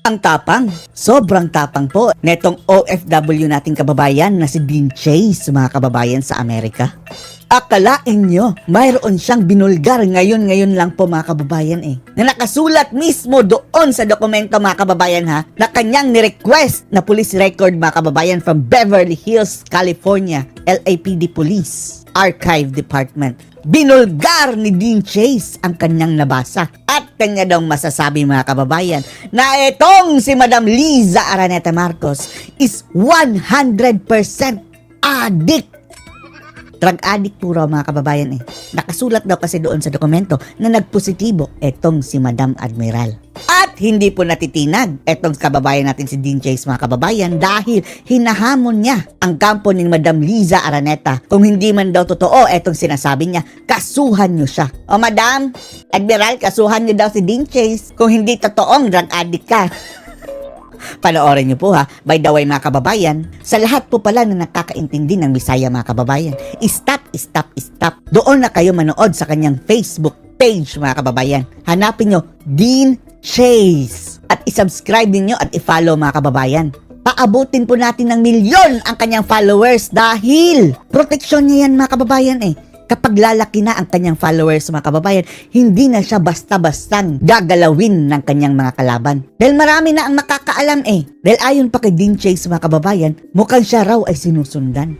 Ang tapang, sobrang tapang po netong OFW nating kababayan na si Dean Chase, mga kababayan sa Amerika. Akalain nyo, mayroon siyang binulgar ngayon-ngayon lang po mga kababayan eh. Na nakasulat mismo doon sa dokumento mga kababayan ha, na kanyang ni-request na police record mga kababayan from Beverly Hills, California, LAPD Police Archive Department. Binulgar ni Dean Chase ang kanyang nabasa at kanya daw masasabi mga kababayan na itong si Madam Liza Araneta Marcos is 100% addict drug addict po raw mga kababayan eh. Nakasulat daw kasi doon sa dokumento na nagpositibo etong si Madam Admiral. At hindi po natitinag etong kababayan natin si Dean Chase mga kababayan dahil hinahamon niya ang kampo ni Madam Liza Araneta. Kung hindi man daw totoo etong sinasabi niya, kasuhan niyo siya. O Madam, Admiral, kasuhan niyo daw si Dean Chase kung hindi totoong drug addict ka. Panoorin niyo po ha. By the way mga kababayan, sa lahat po pala na nakakaintindi ng Bisaya mga kababayan, stop, stop, stop. Doon na kayo manood sa kanyang Facebook page mga kababayan. Hanapin niyo Dean Chase at isubscribe niyo at i-follow mga kababayan. Paabutin po natin ng milyon ang kanyang followers dahil proteksyon niya yan mga kababayan eh kapag lalaki na ang kanyang followers mga kababayan, hindi na siya basta-bastang gagalawin ng kanyang mga kalaban. Dahil marami na ang makakaalam eh. Dahil ayon pa kay Dean Chase mga kababayan, mukhang siya raw ay sinusundan.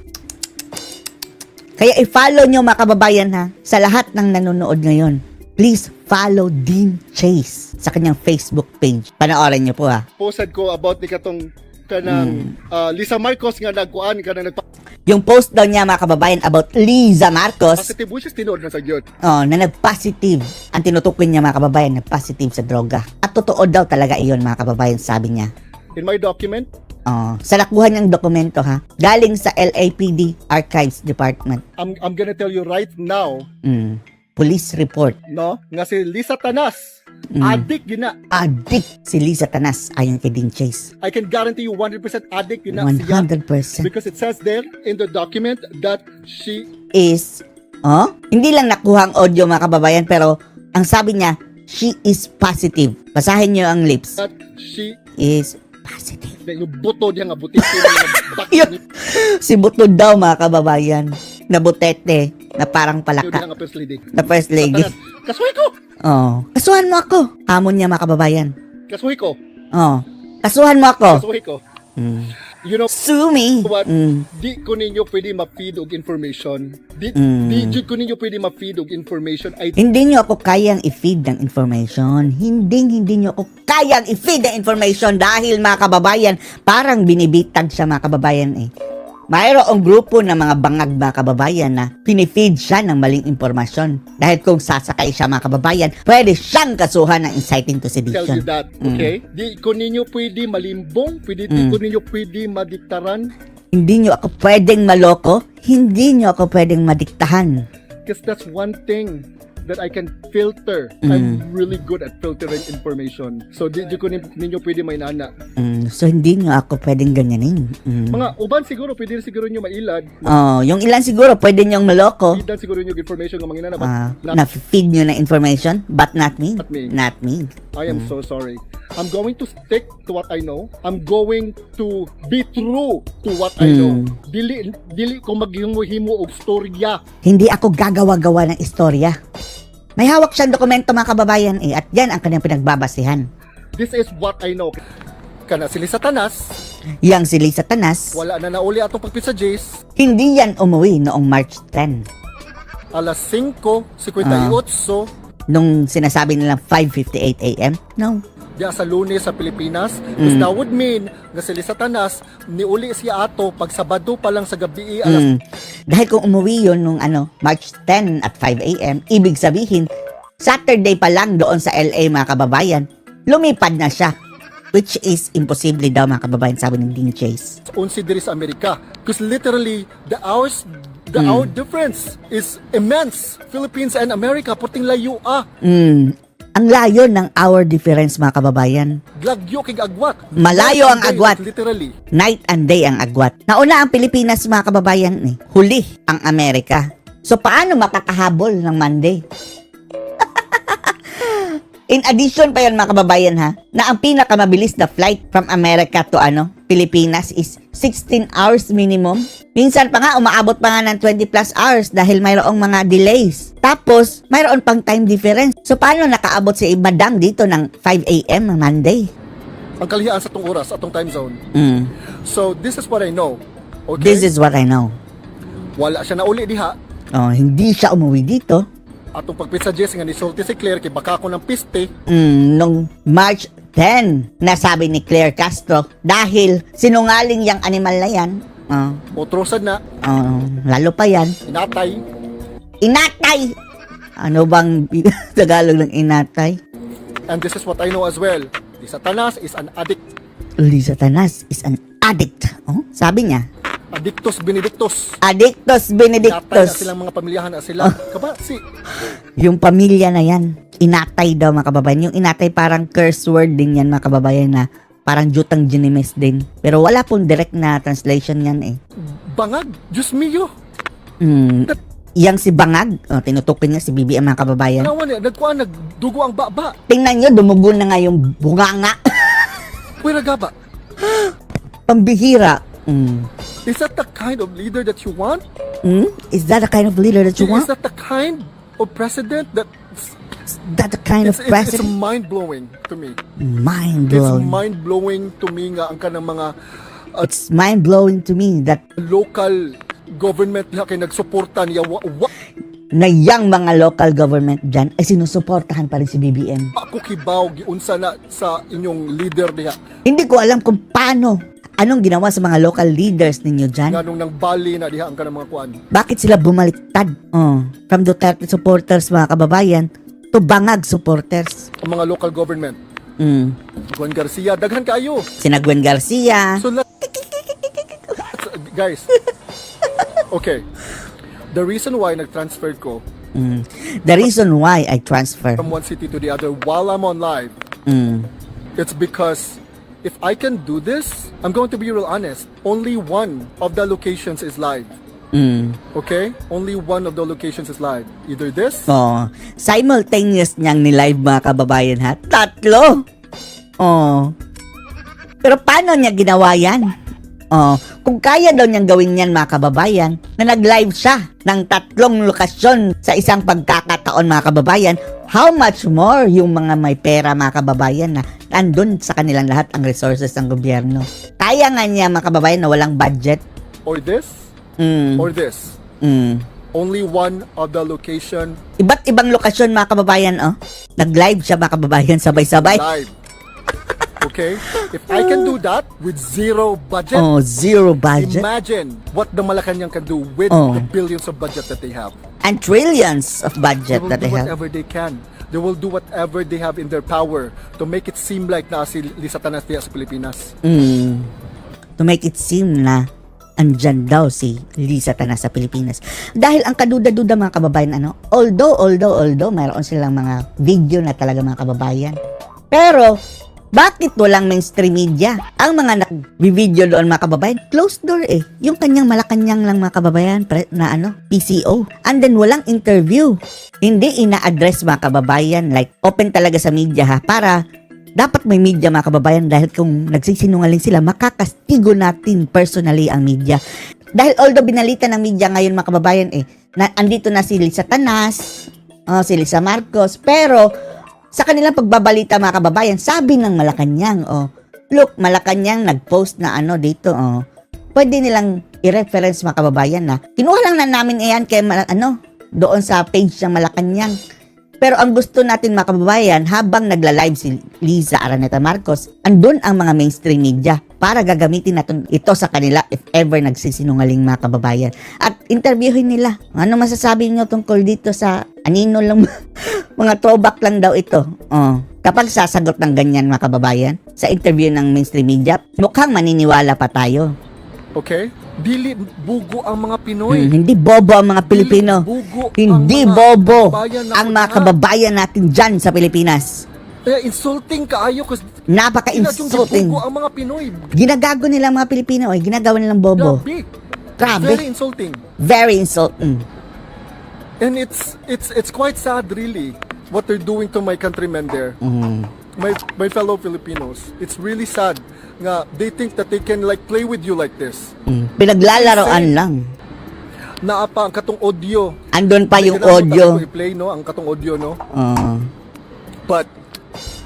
Kaya i-follow nyo mga kababayan ha, sa lahat ng nanonood ngayon. Please follow Dean Chase sa kanyang Facebook page. Panoorin nyo po ha. posted ko about ni katong kanang ah, Lisa Marcos nga nagkuan ka na Yung post daw niya mga kababayan about Liza Marcos, nagpa-positive which is tinuod na sa gyud. Oh, na nag-positive. Ang tinutukoy niya mga kababayan, nag-positive sa droga. At totoo daw talaga iyon mga kababayan, sabi niya. In my document, Oh, sa nakuha niyang dokumento ha, galing sa LAPD Archives Department. I'm I'm gonna tell you right now, Mm, police report. no, nga si Lisa Tanas, Mm. addict yun na. Addict si Lisa Tanas ayon kay Dean Chase. I can guarantee you 100% addict yun na siya. 100% Because it says there in the document that she is, oh, hindi lang nakuha ang audio mga kababayan, pero ang sabi niya, she is positive. Basahin niyo ang lips. that she Is positive. yung buto niya nga buti Yun. Si Butod daw mga kababayan. Na butete. Na parang palaka. first lady. Na first lady. Kasuhi ko! Oh. Kasuhan mo ako. Hamon niya mga kababayan. Kasuhi ko! Oh. Kasuhan mo ako. Kasuhi ko! Mm. You know, Sue me. What? Mm. di ko ninyo pwede ma-feed og information. Di, Mm. di jud ko ninyo pwede ma-feed og information. I Hindi niyo ako kayang i-feed ng information. Hindi, hindi niyo ako kayang i-feed ng information dahil mga kababayan, parang binibitag siya mga kababayan eh. Mayroong grupo ng mga bangag mga kababayan na pinifeed siya ng maling impormasyon. Dahil kung sasakay siya mga kababayan, pwede siyang kasuhan ng inciting to tell you sedition. that, Mm. okay? Di ko ninyo pwede malimbong, pwede di Mm. ko ninyo pwede madiktaran Hindi niyo ako pwedeng maloko, hindi niyo ako pwedeng madiktahan. because that's one thing that I can filter. Mm. I'm really good at filtering information. So di, di ko nin- ninyo pwede mainana. Mm, so hindi niyo ako pwedeng ganyanin. Mm. Mga uban siguro pwede rin siguro nyo mailad. Oh, yung ilan siguro pwede niyong maloko. Ilan siguro nyo information ng mga inana. But Ah, na-feed niyo na information, but not me. Not me. Not me. I am Mm. so sorry. I'm going to stick to what I know. I'm going to be true to what I know. Mm. Dili dili ko maghimo-himo og storya. Hindi ako gagawa-gawa ng istorya. May hawak siyang dokumento mga kababayan eh, at yan ang kanyang pinagbabasihan. This is what I know. Kana sila Satanas, Yang si Lisa Tanas, wala na nauli atong pagpit sa Jace. hindi yan umuwi noong March 10. Alas 5:58 Nung sinasabi nilang 5.58 a.m. No. Diya sa Lunes sa Pilipinas. Mm. That would mean nga sila Satanas niuli siya ato pag Sabado pa lang sa gabi alas Mm. Dahil kung umuwi yun nung ano, March 10 at 5 a.m., ibig sabihin, Saturday pa lang doon sa LA mga kababayan, lumipad na siya. Which is imposible daw mga kababayan, sabi ng Dean Chase. 11 diri sa Amerika. Because literally, the hours, the Mm. hour difference is immense. Philippines and America, puting layo ah. Mm. Ang layo ng hour difference mga kababayan. Glagyo kig agwat. Malayo ang agwat. Literally. Night and day ang agwat. Nauna ang Pilipinas mga kababayan eh. Huli ang Amerika. So paano makakahabol ng Monday? In addition pa yan mga kababayan ha, na ang pinakamabilis na flight from America to ano, Pilipinas is 16 hours minimum. Minsan pa nga, umaabot pa nga ng 20 plus hours dahil mayroong mga delays. Tapos, mayroon pang time difference. So, paano nakaabot si Madam dito ng 5 a.m. Monday? Ang kalihaan sa tong oras, atong time zone. Mm. So, this is what I know. Okay? This is what I know. Wala siya na uli diha. Oh, hindi siya umuwi dito. Atong pagpitsa Jess nga ni sulti si Claire kay baka ko ng piste. Mm, nung March 10, nasabi ni Claire Castro, dahil sinungaling yung animal na yan, oh, Utrosad na, oh, lalo pa yan, inatay. inatay! Ano bang Tagalog ng inatay? And this is what I know as well. Di Satanas is an addict. Lisa Tanas is an addict. Oh, sabi niya, Addictus benedictus. Addictus Inatay na Benedictus. silang mga pamilyahan na sila. Kaba, si, Yung pamilya na yan, inatay daw mga kababayan. Yung inatay parang curse word din yan mga kababayan na parang jutang ginimes din. Pero wala pong direct na translation yan eh. bangag, Diyos mio. Hmm. Yang si Bangag, oh, tinutukoy niya si BBM mga kababayan. Nawan niya, nagkuhan, nagdugo ang baba. Tingnan nyo, dumugo na nga yung bunganga. Pwera gaba. Pambihira. Mm. Is that the kind of leader that you want? Mm? Is that the kind of leader that you Is want? that the kind of president that Is that the kind it's, of it's, it's president? mind-blowing to me. Mind It's blowing. mind-blowing to me nga ang kanang mga uh, It's mind blowing to me that local government na kay nagsuporta niya wa, wa, na yung mga local government dyan ay sinusuportahan pa rin si BBM. ako kibaw giunsa na sa inyong leader niya Hindi ko alam kung paano, anong ginawa sa mga local leaders ninyo dyan. nganong nang bali na diha ang kanang mga kuan Bakit sila bumaliktad? Oh, from Duterte supporters mga kababayan to Bangag supporters. ang mga local government Mm. Juan Garcia daghan kayo Sina Gwen Garcia. so guys okay the reason why nag-transfer ko Mm. The reason why I transfer. from one city to the other while I'm on live Mm. It's because if I can do this, I'm going to be real honest. Only one of the locations is live. Mm. Okay? Only one of the locations is live. Either this, Oh, simultaneous niyang ni-live mga kababayan ha. Tatlo. Oh. Pero paano niya ginawa yan? Oh, kung kaya daw niyang gawin yan mga kababayan, na nag-live siya ng tatlong lokasyon sa isang pagkakataon mga kababayan, how much more yung mga may pera mga kababayan na andun sa kanilang lahat ang resources ng gobyerno. Kaya nga niya mga kababayan na walang budget. or this, Mm, or this. mm. Only one of the location Iba't ibang lokasyon mga kababayan, oh. Nag-live siya mga kababayan, sabay-sabay. live. Okay? If I can do that with zero budget, Oh, zero budget. imagine what the Malacanang can do with Oh. the billions of budget that they have. And trillions of They budget will that they have. whatever they can. They will do whatever they have in their power to make it seem like na si Lisa Tanas diya sa Pilipinas. Mm. To make it seem na andyan daw si Lisa Tana sa Pilipinas. Dahil ang kaduda-duda mga kababayan, ano, although, although, although, mayroon silang mga video na talaga mga kababayan. Pero, bakit walang mainstream media? Ang mga nag-video doon mga kababayan, closed door eh. Yung kanyang malakanyang lang mga kababayan pre- na ano, PCO. And then walang interview. Hindi ina-address mga kababayan like open talaga sa media ha para dapat may media mga kababayan dahil kung nagsisinungaling sila, makakastigo natin personally ang media. Dahil although binalita ng media ngayon mga kababayan eh, na, andito na si Lisa Tanas, oh, si Lisa Marcos, pero sa kanilang pagbabalita mga kababayan, sabi ng Malacanang, oh, look, Malacanang nag-post na ano dito, oh, pwede nilang i-reference mga kababayan na kinuha lang na namin iyan kay ano, doon sa page ng Malacanang. Pero ang gusto natin mga kababayan, habang nagla-live si Liza Araneta Marcos, andun ang mga mainstream media para gagamitin natin ito sa kanila if ever nagsisinungaling mga kababayan. At interviewin nila. Ano masasabi niyo tungkol dito sa anino lang mga throwback lang daw ito. Oh. Kapag sasagot ng ganyan mga kababayan sa interview ng mainstream media, mukhang maniniwala pa tayo. Okay? Dili bugo ang mga Pinoy. Hmm, hindi bobo ang mga Pilipino. Hindi ang mga bobo ang mga kababayan natin dyan sa Pilipinas. Eh, insulting kaayo kasi Napaka-insulting. ang mga Pinoy. Ginagago nila ang mga Pilipino eh. Ginagawa nilang bobo. Grabe. Grabe. Very insulting. Very insulting. And it's it's it's quite sad really what they're doing to my countrymen there. Mm. My my fellow Filipinos. It's really sad nga they think that they can like play with you like this. Mm. Pinaglalaroan lang. Naapa ang katong audio. Andun pa yung audio. talaga i-play no ang katong audio no. Oo. But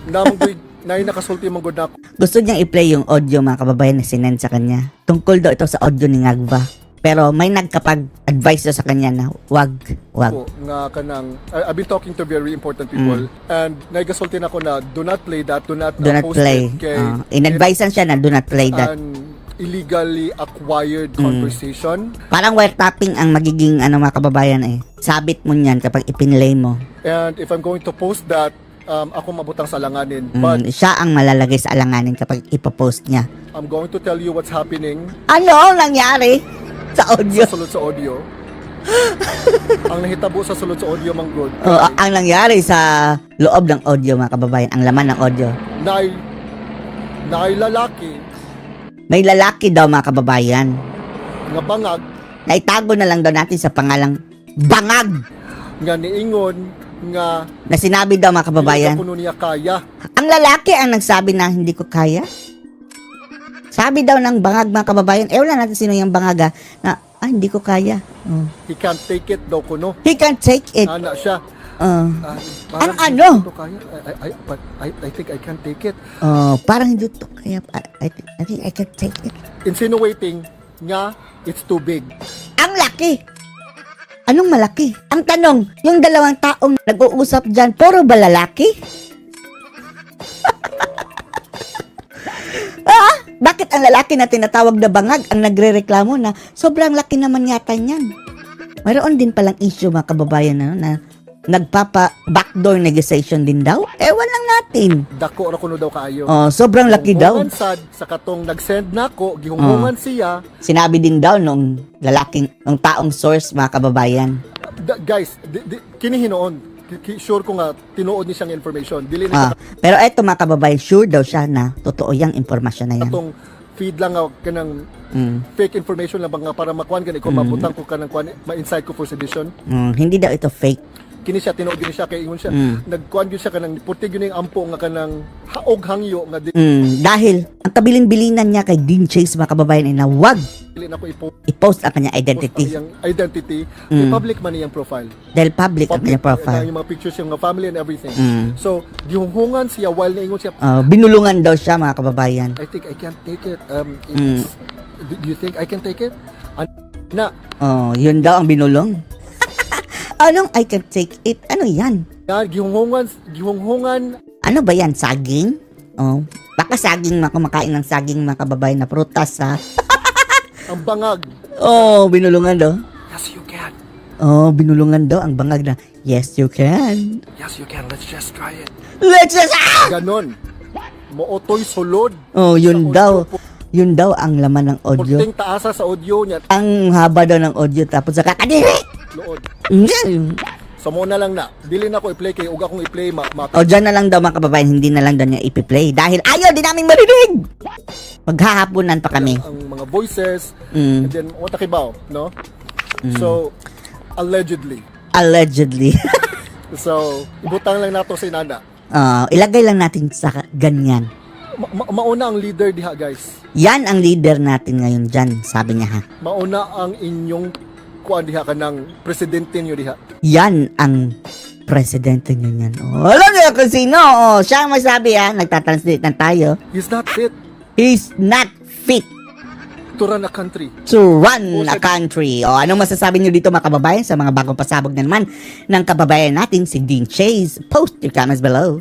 namang gud nay nakasulti mong gud nako. Gusto niyang i-play yung audio mga kababayan na sinend sa kanya. Tungkol daw ito sa audio ni Ngagva. Pero may nagkapag-advise daw sa kanya na wag, wag. ko nga kanang I, I've been talking to very important people and nagasulti na ko na do not play that, do not, Mm. Do not post play. it kay Uh, in-advisean siya na do not play that. an illegally acquired Mm. conversation Parang wiretapping ang magiging ano mga kababayan eh. Sabit mo niyan kapag ipinlay mo. and if I'm going to post that um, ako mabutang sa alanganin but Mm, siya ang malalagay sa alanganin kapag ipopost niya. I'm going to tell you what's happening Ano ang nangyari sa audio? sa sulod sa audio ang nahitabo sa sulod sa audio mang good Oh, a- ang nangyari sa loob ng audio mga kababayan, ang laman ng audio. na na lalaki May lalaki daw mga kababayan. nga bangag Naitago na lang daw natin sa pangalang Bangag nga niingon nga na sinabi daw mga kababayan. dili kuno niya kaya Ang lalaki ang nagsabi na hindi ko kaya. Sabi daw ng bangag mga kababayan, eh wala natin sino yung bangag ah, na ah, hindi ko kaya. Oh. he can't take it daw kuno He can take it. ana siya Ang parang ano? hindi ko to kaya. I, I, I, but I, I think I can't take it. Oh, parang hindi to kaya. I, I, think, I think I can take it. Insinuating nga it's too big. Ang laki. Anong malaki? Ang tanong, yung dalawang taong nag-uusap dyan, puro ba lalaki? Bakit ang lalaki na tinatawag na bangag ang nagre-reklamo na sobrang laki naman yata niyan? Mayroon din palang issue mga kababayan na, na nagpapa backdoor negotiation din daw. Ewan lang natin. Dako ra kuno daw kaayo. Oh, sobrang laki daw. Sad sa katong nag-send nako, gihunghungan siya. Sinabi din daw nung lalaking, nung taong source mga kababayan. Da- guys, di, di, kini hinoon. Ki- ki- Sure ko nga tinuod ni siyang information. Dili Ah, na pero eto mga kababayan, sure daw siya na totoo yung informasyon na yan. katong feed lang nga kanang Mm, fake information lang ba nga para makuan gani ko mabutang ko kanang kuan ma-insight ko for sedition. mm, hindi daw ito fake. Kini siya tinuod gini siya kay ingon siya Mm. nagkuan gyud siya kanang puti gyud yung ampo nga kanang haog hangyo nga di- Mm, dahil ang kabilin-bilinan niya kay Dean Chase mga kababayan ay na wag dili na ko i-post i-post ang kanyang ang identity iyang identity Mm. public man iyang profile dahil public ang kanyang profile. yung mga pictures yung mga family and everything Mm. so gihunghungan siya while naingon siya Ah, binulungan daw siya mga kababayan. I think I can't take it um Mm. do you think I can take it An- na Oh, yun daw ang binulong. Anong I can take it? Ano yan? yan gihunghungan gihunghungan Ano ba yan? Saging? Oh, baka saging mga kumakain ng saging mga kababayan na prutas ha. ang bangag Oh, binulungan daw. yes you can Oh, binulungan daw ang bangag na, yes, you can. yes you can let's just try it Let's just, ah! ganon mootoy sulod Oh, yun Sa daw. audio. Yun daw ang laman ng audio. Purting taasa sa audio niya Ang haba daw ng audio tapos sa kakadiri. Luod Mm. So mo na lang na. Dili na ko i-play kay uga kong i-play ma, ma O dyan na lang daw mga kababayan, hindi na lang daw niya ipi-play. Dahil ayaw din namin marinig. Maghahaponan pa kami. ang mga voices Mm. and then what kibaw, no? So allegedly. Allegedly. So ibutang lang nato sa inana. Ah, ilagay lang natin sa ganyan. Ma- ma- mauna ang leader diha guys. Yan ang leader natin ngayon dyan, sabi niya ha. Mauna ang inyong kuan diha kanang presidente niyo diha. Yan ang presidente niyo yan. Oh, alam niyo kung sino. Oh, siya ang masabi ha. Nagtatranslate na tayo. He's not fit He's not fit to run a country. to run a country. O anong masasabi niyo dito mga kababayan sa mga bagong pasabog na naman ng kababayan natin si Dean Chase? Post your comments below.